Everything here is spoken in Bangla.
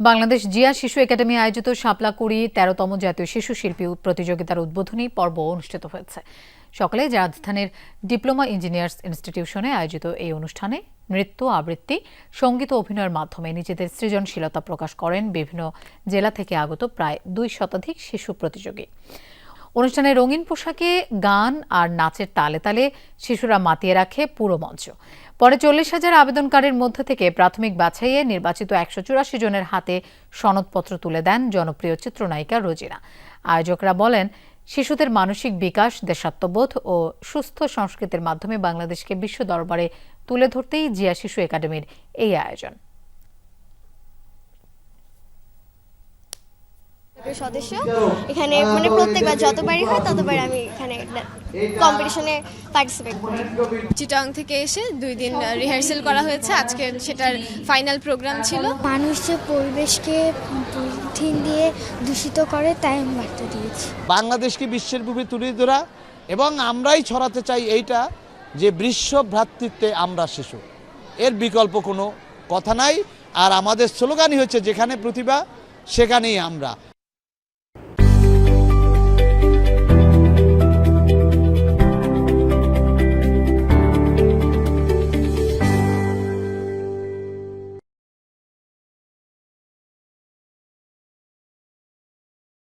বাংলাদেশ জিয়া শিশু একাডেমি আয়োজিত শাপলা কুড়ি তেরোতম জাতীয় শিশু শিল্পী প্রতিযোগিতার উদ্বোধনী পর্ব অনুষ্ঠিত হয়েছে। সকালে রাজধানীর ডিপ্লোমা ইঞ্জিনিয়ার্স ইনস্টিটিউশনে আয়োজিত এই অনুষ্ঠানে নৃত্য, আবৃত্তি, সংগীত অভিনয়ের মাধ্যমে নিজেদের সৃজনশীলতা প্রকাশ করেন বিভিন্ন জেলা থেকে আগত প্রায় দুই শতাধিক শিশু প্রতিযোগী। অনুষ্ঠানে রঙিন পোশাকে গান আর নাচের তালে তালে শিশুরা মাতিয়ে রাখে পুরো মঞ্চ। পরে চল্লিশ হাজার আবেদনকারীর মধ্যে থেকে প্রাথমিক বাছাইয়ে নির্বাচিত একশো চুরাশি জনের হাতে সনদপত্র তুলে দেন জনপ্রিয় চিত্রনায়িকা রোজিনা। আয়োজকরা বলেন, শিশুদের মানসিক বিকাশ, দেশাত্মবোধ ও সুস্থ সংস্কৃতির মাধ্যমে বাংলাদেশকে বিশ্ব দরবারে তুলে ধরতেই জিয়া শিশু একাডেমির এই আয়োজন। সদস্য। এখানে মানে প্রত্যেকবার যতবারই হয় ততবার আমি এখানে কম্পিটিশনে পার্টিসিপেট করি। চিটাং থেকে এসে দুই দিন রিহার্সেল করা হয়েছে। আজকে সেটার ফাইনাল প্রোগ্রাম ছিল। মানুষ যে পরিবেশকে পলিথিন দিয়ে দূষিত করে তাই আমি বার্তা দিয়েছি। বাংলাদেশকে বিশ্বের বুকে তুলে ধরা এবং আমরাই ছড়াতে চাই এইটা যে বিশ্ব ভ্রাতৃত্বে আমরা শিশু। এর বিকল্প কোনো কথা নাই। আর আমাদের স্লোগানই হচ্ছে যেখানে প্রতিভা সেখানেই আমরা।